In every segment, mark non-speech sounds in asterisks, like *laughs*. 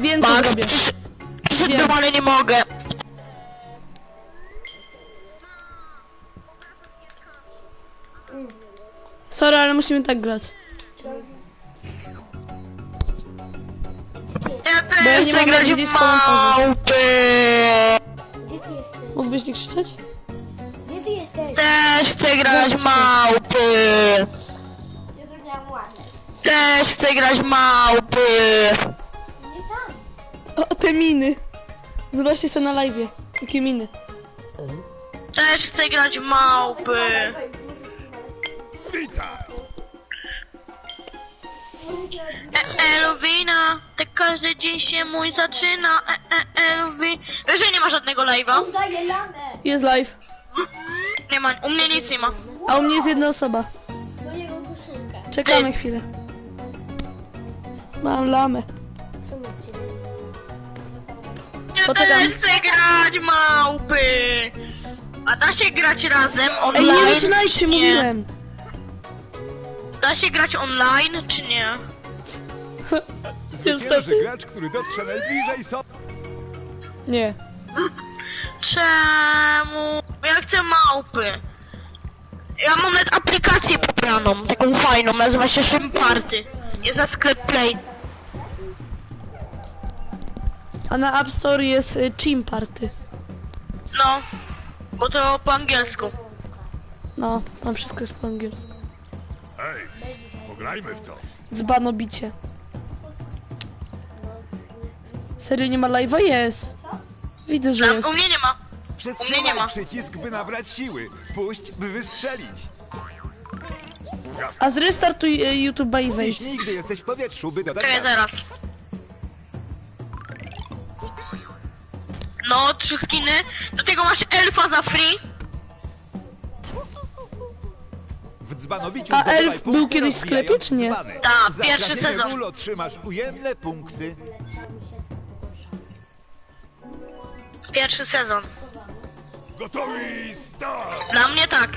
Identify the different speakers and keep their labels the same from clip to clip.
Speaker 1: Więcej
Speaker 2: Max,
Speaker 1: robię.
Speaker 2: przysz- przyszedłem,
Speaker 1: Wiem.
Speaker 2: ale nie mogę.
Speaker 1: Sorry, ale musimy tak grać.
Speaker 2: Ja
Speaker 1: ja
Speaker 2: też
Speaker 1: nie
Speaker 2: chcę
Speaker 1: mogę
Speaker 2: grać
Speaker 1: widzieć
Speaker 2: w
Speaker 1: komentarzy.
Speaker 2: małpy.
Speaker 3: Gdzie ty jesteś?
Speaker 1: Mógłbyś nie krzyczeć?
Speaker 3: Gdzie ty jesteś?
Speaker 2: Też chcę grać w małpy.
Speaker 3: Ja zagrałam ładnie.
Speaker 2: Też chcę grać w małpy.
Speaker 1: O, te miny. Zobaczcie sobie na live. Jakie miny.
Speaker 2: Też chcę grać w małpy. E, Elwina, tak każdy dzień się mój zaczyna. E, e, Elwi. Wiesz, że nie ma żadnego live'a?
Speaker 3: On daje lamę.
Speaker 1: Jest live.
Speaker 2: Nie ma, u mnie nic nie ma.
Speaker 1: A u mnie jest jedna osoba.
Speaker 3: Do jego koszulkę.
Speaker 1: Czekamy chwilę. Mam lamę.
Speaker 3: Co ma ciebie?
Speaker 2: Ja
Speaker 1: Poczekam.
Speaker 2: też chcę grać małpy. A da się grać razem
Speaker 1: Ej,
Speaker 2: online?
Speaker 1: nie zaczynajcie,
Speaker 2: czy nie?
Speaker 1: mówiłem.
Speaker 2: Da się grać online, czy nie?
Speaker 4: Zwycięży
Speaker 1: Niestety.
Speaker 4: gracz, który dotrze najbliżej so...
Speaker 1: Nie.
Speaker 2: Czemu? Ja chcę małpy. Ja mam nawet aplikację pobraną, taką fajną, nazywa się Shrimparty. Jest na sklep Play.
Speaker 1: A na App Store jest y, Chim Party.
Speaker 2: No, bo to po angielsku.
Speaker 1: No, tam wszystko jest po angielsku.
Speaker 4: Hej, pograjmy w co?
Speaker 1: Dzbano bicie. Serio nie ma live'a? Jest. Widzę, że
Speaker 2: Na,
Speaker 1: jest.
Speaker 2: u mnie nie ma.
Speaker 4: Przytrzymaj
Speaker 2: nie ma.
Speaker 4: przycisk, by nabrać siły. Puść, by wystrzelić.
Speaker 1: A zrestartuj y, YouTube'a i wejdź.
Speaker 4: Ciśnij, gdy jesteś w powietrzu, by dodać
Speaker 2: Czekaj
Speaker 4: gaz.
Speaker 2: zaraz. No, trzy skiny. Do tego masz elfa za free.
Speaker 4: W dzbanobiciu
Speaker 1: A
Speaker 4: zdobywaj
Speaker 1: elf był
Speaker 4: punkty,
Speaker 1: kiedyś w sklepie,
Speaker 4: rozwijając
Speaker 1: czy nie?
Speaker 4: dzbany.
Speaker 2: Tak,
Speaker 4: Za
Speaker 2: pierwszy
Speaker 4: trafienie
Speaker 2: sezon.
Speaker 4: ról otrzymasz ujemne punkty.
Speaker 2: Pierwszy sezon.
Speaker 4: Gotowi, start!
Speaker 2: Dla mnie tak.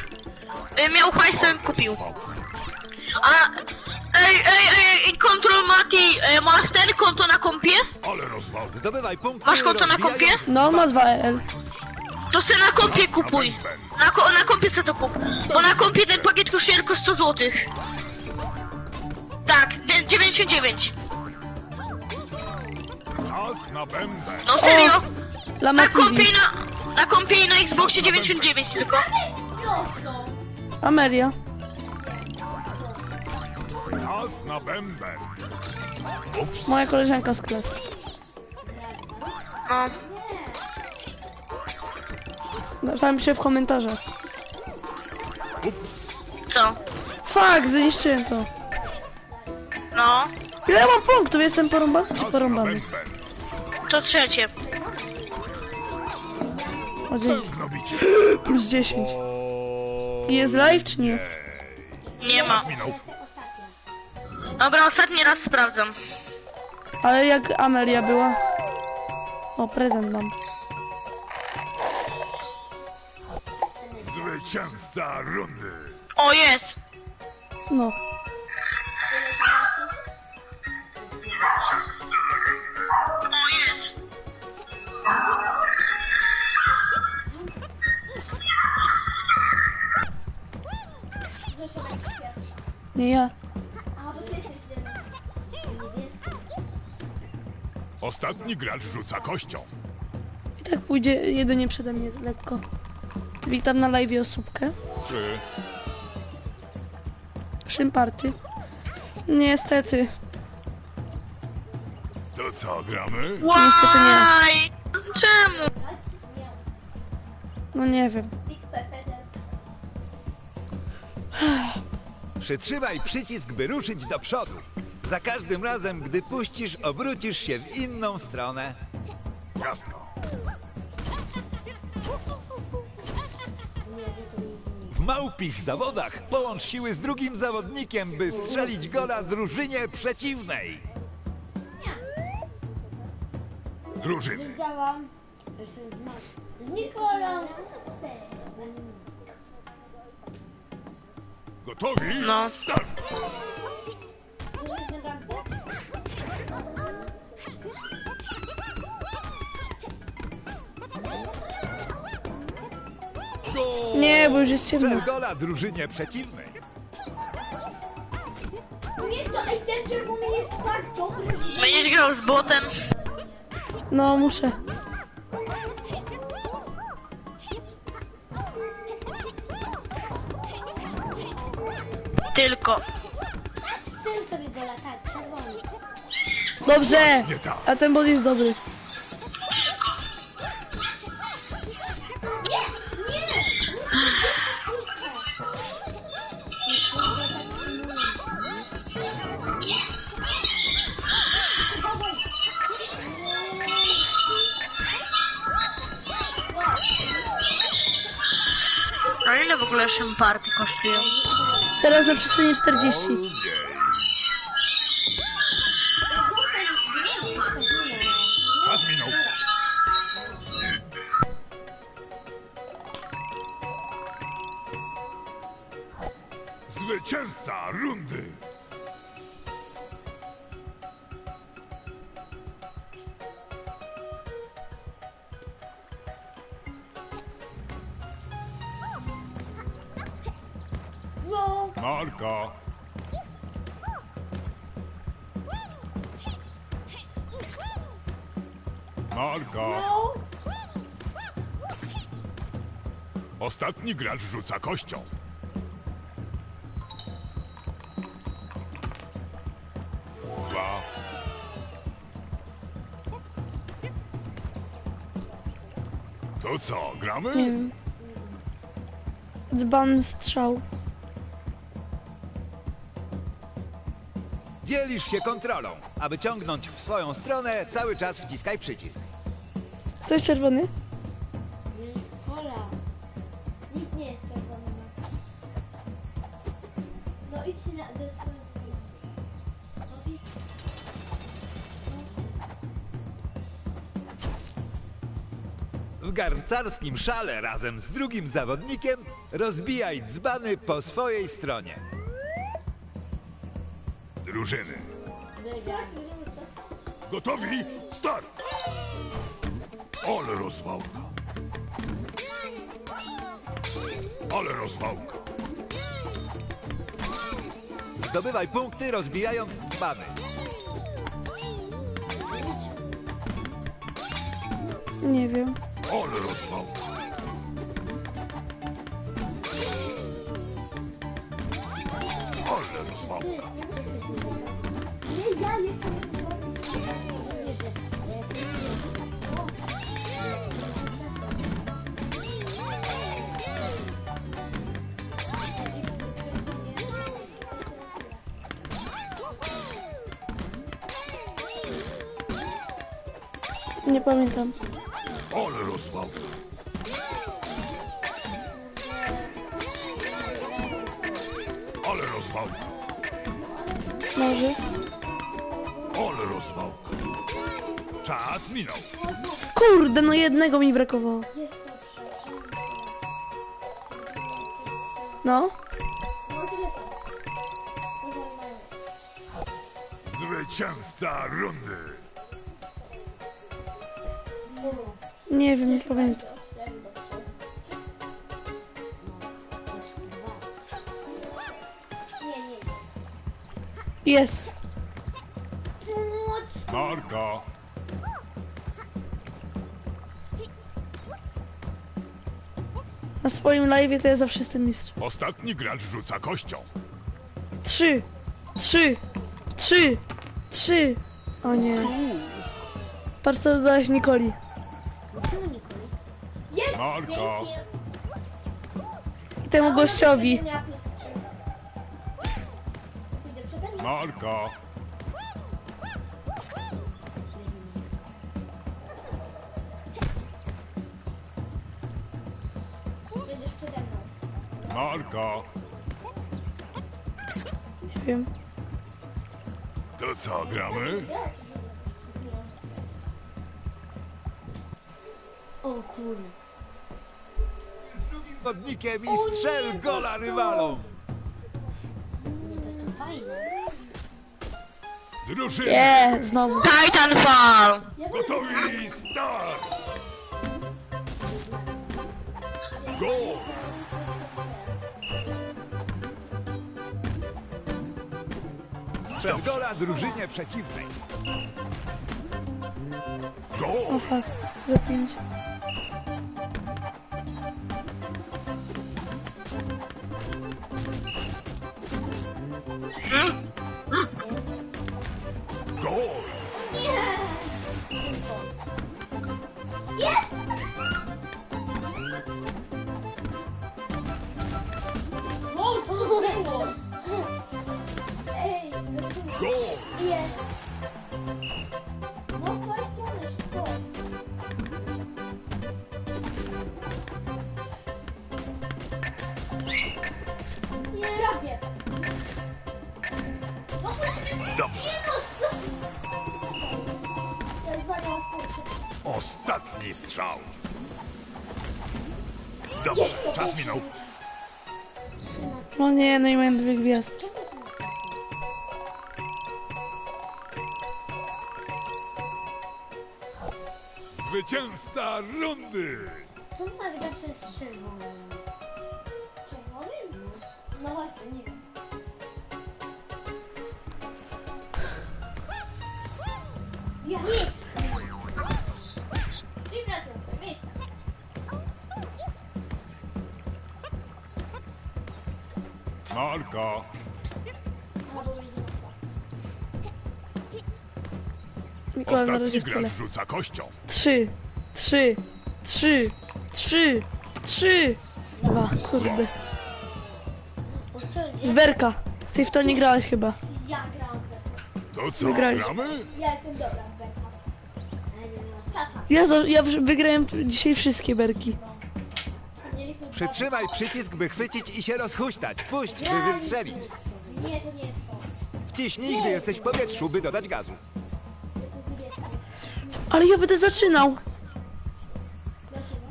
Speaker 2: Gdybym miał hajs, to bym kupił. A... Ej, ej, konto na kompie?
Speaker 4: Zdobywaj punkty,
Speaker 2: Masz konto na kompie?
Speaker 1: No, ma 2L.
Speaker 2: To se na kompie kupuj. Na, ko na kompie se to kup. Bo na kompie ten pakiet kosztuje tylko 100 zł. Tak, ten 99.
Speaker 4: Czas na bęben.
Speaker 2: No serio?
Speaker 1: Lama
Speaker 2: Na
Speaker 1: TV.
Speaker 2: kompie i na... Na kompie i na Xboxie 99 tylko.
Speaker 1: Amelia.
Speaker 4: Czas na bęben. Ups,
Speaker 1: Moja koleżanka z klasy.
Speaker 2: No.
Speaker 1: Tam się w komentarzach.
Speaker 4: ups.
Speaker 2: Co?
Speaker 1: Fuck, zniszczyłem to.
Speaker 2: No.
Speaker 1: Ile ja mam punktów? Jestem porąbany czy porąbany?
Speaker 2: To trzecie.
Speaker 1: O, dzięki. *gasps* Plus 10. Jest live czy nie?
Speaker 2: Nie ma.
Speaker 4: Minął.
Speaker 2: Dobra, ostatni raz sprawdzam.
Speaker 1: Ale jak Amelia była? O, prezent mam.
Speaker 4: Zwycięzca rundy.
Speaker 2: O, jest.
Speaker 1: No.
Speaker 2: O, jest.
Speaker 1: Nie ja.
Speaker 4: Ostatni gracz rzuca kością.
Speaker 1: I tak pójdzie jedynie przede mnie lekko. Witam na live osóbkę.
Speaker 4: Trzy.
Speaker 1: Szymparty. Niestety.
Speaker 4: To co, gramy?
Speaker 1: Niestety nie.
Speaker 2: Czemu?
Speaker 1: No nie wiem.
Speaker 4: Przytrzymaj przycisk, by ruszyć do przodu. Za każdym razem, gdy puścisz, obrócisz się w inną stronę. Jasno. W małpich zawodach połącz siły z drugim zawodnikiem, by strzelić gola drużynie przeciwnej. Drużyny.
Speaker 3: Działam. Z Nikolą.
Speaker 4: Gotowi?
Speaker 2: No.
Speaker 4: Start!
Speaker 1: Nie, bo już jest ciemno.
Speaker 4: Gola drużynie przeciwnej.
Speaker 3: Nie, to ej, ten czerwony jest tak dobry, że...
Speaker 2: Będziesz grał z botem.
Speaker 1: No, muszę.
Speaker 2: Tylko.
Speaker 3: Strzel sobie gola, tak, czerwony.
Speaker 1: Dobrze!
Speaker 4: Nie tak.
Speaker 1: A ten bot jest dobry.
Speaker 2: 8 party kosztują.
Speaker 1: Teraz na przestrzeni 40.
Speaker 4: Czas minął. Zwycięzca rundy! Marka.
Speaker 3: no.
Speaker 4: Ostatni gracz rzuca kością. Dwa. To co, gramy?
Speaker 1: Nie wiem. Dzban strzał.
Speaker 4: Dzielisz się kontrolą. Aby ciągnąć w swoją stronę, cały czas wciskaj przycisk.
Speaker 1: Kto jest czerwony?
Speaker 3: Hola. Nikt nie jest czerwony, Max. No idź na, do swojej strony. No idź.
Speaker 4: W garncarskim szale razem z drugim zawodnikiem rozbijaj dzbany po swojej stronie. Drużyny. Gotowi? Start! Ale rozwałka. Ale rozwałka. Zdobywaj punkty rozbijając dzbany.
Speaker 1: Nie wiem.
Speaker 4: Ale rozwałka.
Speaker 3: Nie, ja jestem... Wiesz, że... e,
Speaker 1: Nie pamiętam.
Speaker 4: Ale rozwałka.
Speaker 1: Może.
Speaker 4: Ale rozwałka. Czas minął.
Speaker 1: Kurde, no jednego mi brakowało. No.
Speaker 4: Zwycięzca rundy.
Speaker 1: Nie wiem, nie pamiętam. Jest.
Speaker 3: Moc.
Speaker 4: Marka.
Speaker 1: Na swoim live to ja zawsze jestem mistrz.
Speaker 4: Ostatni gracz rzuca kością.
Speaker 1: Trzy. Trzy. Trzy. Trzy. O nie. Patrz co dodałeś Nikoli.
Speaker 3: Co Nikoli? Jest!
Speaker 4: Marko.
Speaker 3: Dzięki.
Speaker 1: I temu gościowi.
Speaker 3: Ja.
Speaker 4: Marka.
Speaker 3: Będziesz przede mną.
Speaker 4: Marka.
Speaker 1: Nie wiem.
Speaker 4: To co, gramy?
Speaker 3: O kurde.
Speaker 4: Zawodnikiem i strzel gola rywalom. Drużyny.
Speaker 1: Nie, znowu.
Speaker 2: Titanfall!
Speaker 4: Gotowi, start!
Speaker 5: Gol!
Speaker 4: Strzel gola drużynie przeciwnej.
Speaker 1: O
Speaker 5: Gol!
Speaker 1: fuck, 05.
Speaker 5: Gol!
Speaker 3: Wow,
Speaker 5: minął.
Speaker 1: No nie, no i mają dwie gwiazdki.
Speaker 5: Zwycięzca rundy!
Speaker 3: Co Magda przez czerwonym? Czerwonym? No właśnie, nie wiem. Jest!
Speaker 5: Marka!
Speaker 3: Albo mi
Speaker 1: Nikola na razie
Speaker 5: Ostatni
Speaker 1: w tyle.
Speaker 5: gracz rzuca kością.
Speaker 1: Trzy, trzy, trzy, trzy, trzy, dwa, kurde. Z Berka. Z tej w to nie grałeś chyba.
Speaker 3: Ja gram w beta.
Speaker 5: To co,
Speaker 1: Wygraliśmy.
Speaker 5: gramy?
Speaker 3: Ja jestem dobra w beta. Czas na
Speaker 1: Ja, za, ja wsz- wygrałem dzisiaj wszystkie berki.
Speaker 4: Przytrzymaj przycisk, by chwycić i się rozhuśtać. Puść, by wystrzelić.
Speaker 3: Nie, to nie jest to.
Speaker 4: Wciśnij, gdy jesteś w powietrzu, by dodać gazu.
Speaker 1: Ale ja będę zaczynał.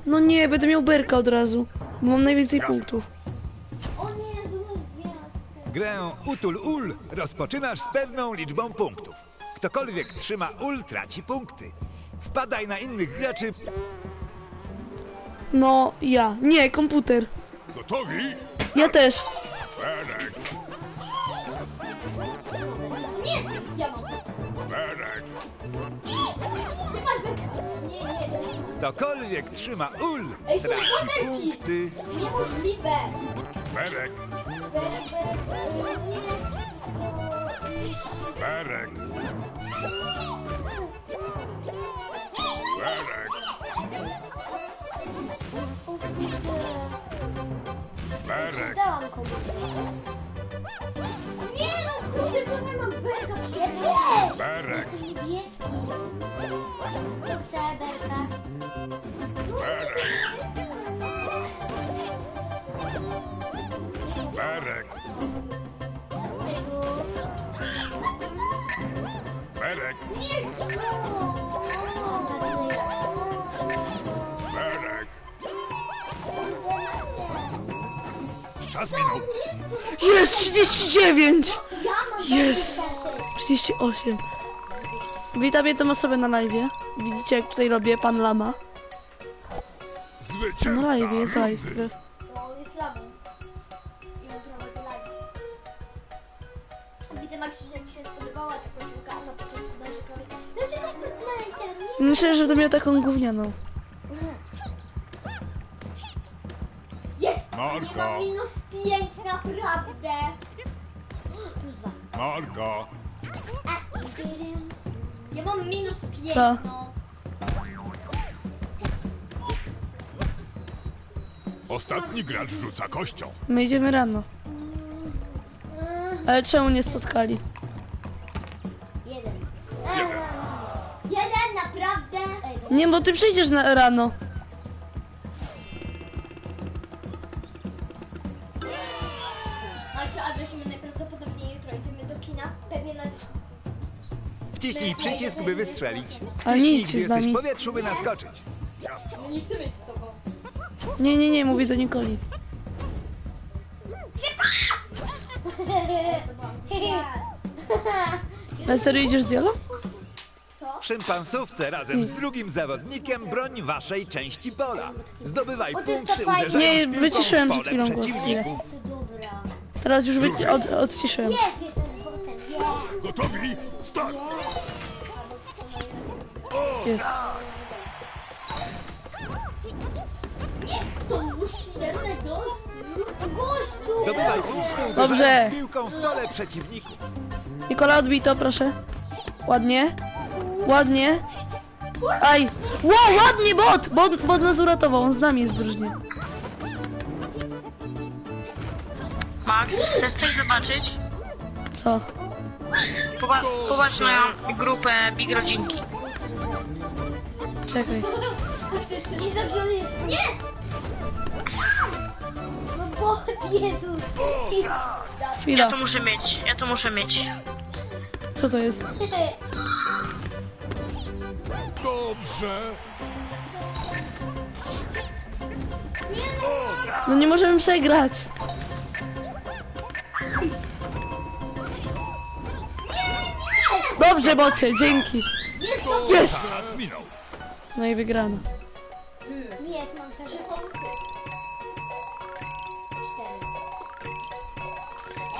Speaker 1: No nie, będę miał berka od razu. Bo mam najwięcej
Speaker 5: Jasne.
Speaker 1: punktów.
Speaker 3: O nie.
Speaker 4: Grę Utul Ul rozpoczynasz z pewną liczbą punktów. Ktokolwiek trzyma Ul, traci punkty. Wpadaj na innych graczy,
Speaker 1: No, ja. Nie, komputer.
Speaker 5: Gotowi?
Speaker 1: Ja też.
Speaker 5: Berek,
Speaker 3: Nie, ja mam.
Speaker 5: Berek,
Speaker 4: ktokolwiek trzyma Ul,
Speaker 3: Ej, są
Speaker 4: traci punkty.
Speaker 3: Niemożliwe.
Speaker 5: Berek,
Speaker 3: Berek, berek, berek, nie. O, iść.
Speaker 5: Berek, Berek, Berek,
Speaker 3: Dałam komuś. Nie no, kurde, co ja mam berka w siebie?
Speaker 5: Berek,
Speaker 3: Jestem niebieski. Co chcę,
Speaker 5: Czas minął.
Speaker 1: Jest 39!
Speaker 3: Ja mam
Speaker 1: Jest.
Speaker 3: berka 6.
Speaker 1: 38. Witam jedną osobę na live. Widzicie jak tutaj robię pan Lama?
Speaker 5: Zwycięzca
Speaker 1: Na live jest live
Speaker 5: rundy.
Speaker 1: teraz.
Speaker 3: Bo on jest lamą. I on prowadzi live. Widzę, Maksiu, że Ci się spodobała ta koszulka, a na początku narzekałeś. Dlaczego? Nie.
Speaker 1: Myślę, że będę miał taką gównianą.
Speaker 3: Jest! Nie mam minus 5 naprawdę! Plus 2.
Speaker 5: Marka,
Speaker 3: Ja mam minus 5,
Speaker 1: Co?
Speaker 3: no.
Speaker 5: ostatni gracz rzuca kością.
Speaker 1: My idziemy rano. Ale czemu nie spotkali?
Speaker 3: Jeden. Jeden, naprawdę? Ej,
Speaker 1: Nie, bo ty przyjdziesz na rano.
Speaker 4: By wystrzelić.
Speaker 1: Ale nie
Speaker 4: Wciśnij,
Speaker 1: idźcie
Speaker 4: gdy
Speaker 1: z
Speaker 4: jesteś
Speaker 1: nami.
Speaker 4: w powietrzu, by naskoczyć.
Speaker 3: Nie chcemy z tobą.
Speaker 1: Nie, nie, nie, mówię do Nikoli. Ale *laughs* serio idziesz z Jolą?
Speaker 3: Co?
Speaker 4: W szympansówce razem z drugim zawodnikiem broń waszej części pola. Zdobywaj
Speaker 3: O, to jest fajne.
Speaker 4: uderzeniu
Speaker 1: Nie,
Speaker 4: piłką
Speaker 1: wyciszyłem
Speaker 4: w
Speaker 1: przed
Speaker 4: pole
Speaker 1: chwilą głos,
Speaker 4: przeciwników.
Speaker 1: Teraz już wy... od, odciszyłem.
Speaker 3: Jest, jestem z botem. Yeah.
Speaker 5: Gotowi? Start!
Speaker 1: Jest.
Speaker 3: To gościu.
Speaker 4: Zdobywaj
Speaker 1: Dobrze.
Speaker 4: uderzeniu piłką w pole przeciwników.
Speaker 1: Nikola, odbij to, proszę. Ładnie. Ładnie. Aj. Wow, ładnie, bot! Bot, bot nas uratował, on z nami jest w drużynie.
Speaker 2: Max, chcesz coś zobaczyć?
Speaker 1: Co?
Speaker 2: Popa- popatrz na grupę Big Rodzinki.
Speaker 1: Czekaj.
Speaker 3: Nie zrobił jest. Nie! No bot, Jezus.
Speaker 2: Ja
Speaker 1: Chwila.
Speaker 2: to muszę mieć, ja to muszę mieć.
Speaker 1: Co to jest?
Speaker 5: Dobrze!
Speaker 1: No nie możemy przegrać. Dobrze, bocie, dzięki. Yes! No i wygrano.
Speaker 3: Jest, mam trzy punkty. Cztery.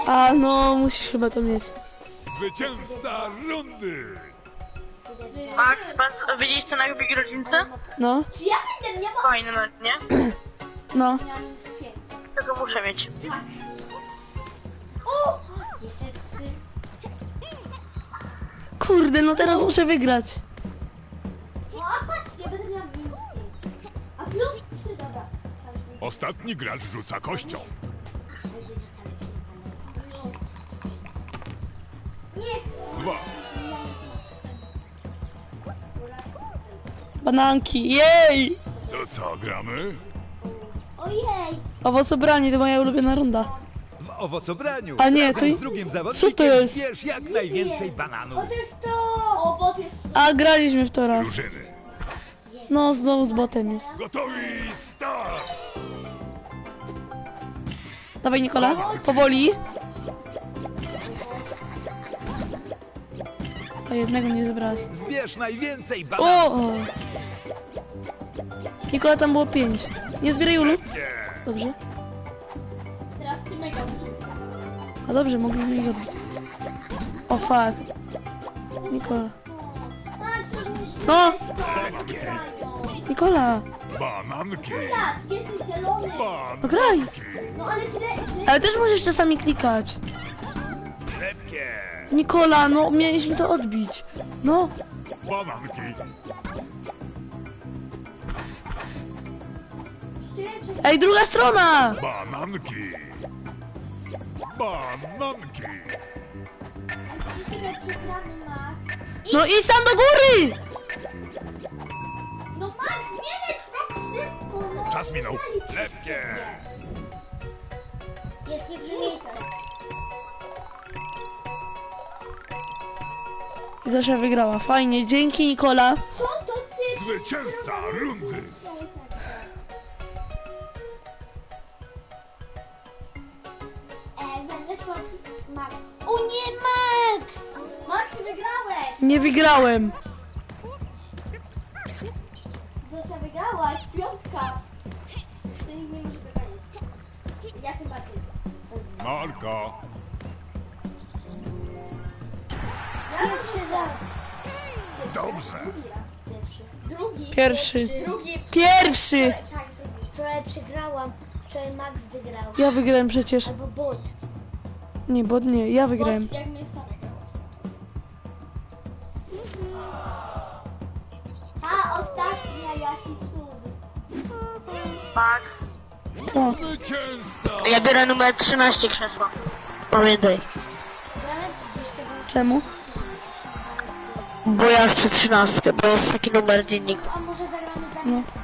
Speaker 1: A no, musisz chyba to mieć.
Speaker 5: Zwycięzca rundy!
Speaker 2: Max, patrz, widzisz to na Big Rodzince?
Speaker 1: No,
Speaker 3: Czy ja będę miała?
Speaker 2: Fajne, *clears throat* no nie?
Speaker 1: no.
Speaker 2: Tego muszę mieć.
Speaker 3: Tak. O! Jeszcze trzy.
Speaker 1: Kurde, no teraz muszę wygrać.
Speaker 5: Ostatni gracz rzuca kością. Dwa.
Speaker 1: Bananki, jej!
Speaker 5: To co, gramy?
Speaker 3: ojej.
Speaker 1: Owocobranie to moja ulubiona runda.
Speaker 4: W owocobraniu
Speaker 1: A nie,
Speaker 4: razem
Speaker 1: to i-
Speaker 4: z drugim
Speaker 1: co
Speaker 4: zawodnikiem
Speaker 1: to jest?
Speaker 4: zbierz jak najwięcej bananów.
Speaker 3: O, to jest to! O, bot jest...
Speaker 1: A, graliśmy w to raz.
Speaker 5: Drużyny.
Speaker 1: No, znowu z botem jest.
Speaker 5: Gotowi? Start!
Speaker 1: Dawaj, Nikola, powoli. A jednego nie zebrałaś.
Speaker 4: Zbierz najwięcej bananów.
Speaker 1: O! Nikola, tam było pięć. Nie zbieraj Ulu.
Speaker 5: Nie.
Speaker 1: Dobrze.
Speaker 3: Teraz ty mega
Speaker 1: A dobrze, mogliśmy ich odbić. O fuck. Nikola. No. Nikola,
Speaker 5: Bananki!
Speaker 3: Lat, jesteś zielony.
Speaker 1: no graj.
Speaker 3: No ale tyle, tyle...
Speaker 1: Ale też musisz czasami klikać. Nikola, no mieliśmy to odbić. No,
Speaker 5: Bananki!
Speaker 1: ej, druga strona!
Speaker 5: Bananki! Bananki!
Speaker 3: Jeszcze przegramy, Max.
Speaker 1: No i sam do góry!
Speaker 3: No Max, nie leć tak szybko, no.
Speaker 5: Czas minął. Lepkie!
Speaker 3: Jest pierwsze miejsce.
Speaker 1: Zosia wygrała. Fajnie, dzięki Nikola.
Speaker 3: Co to ty?
Speaker 5: Zwycięzca rundy!
Speaker 3: E, będę szła... Max. O nie, Max! Max, wygrałeś!
Speaker 1: Nie wygrałem.
Speaker 3: Zosia, wygrałaś, Jeszcze nikt nie może doganiać. Ja tym bardziej.
Speaker 5: Marka!
Speaker 3: Pierwszy raz.
Speaker 5: Dobrze!
Speaker 3: Drugi raz. Pierwszy. Drugi.
Speaker 1: Pierwszy.
Speaker 3: Drugi.
Speaker 1: Pierwszy!
Speaker 3: Tak, drugi. Wczoraj przegrałam. Wczoraj Max wygrał.
Speaker 1: Ja wygrałem przecież.
Speaker 3: Albo bot.
Speaker 1: Nie, bo nie, ja wygrałem.
Speaker 3: Bot, jak mnie stara A, ostatnia, jaki.
Speaker 2: Max,
Speaker 1: Co?
Speaker 2: Ja biorę numer 13 krzesła. Pamiętaj.
Speaker 3: Gramy w 30 minut.
Speaker 1: Czemu?
Speaker 2: Bo ja chcę 13, bo jest taki numer dzienniku.
Speaker 3: A może zagramy zamiast
Speaker 1: No.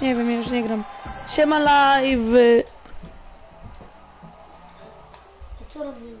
Speaker 1: Nie wiem, ja już nie gram. Siema live.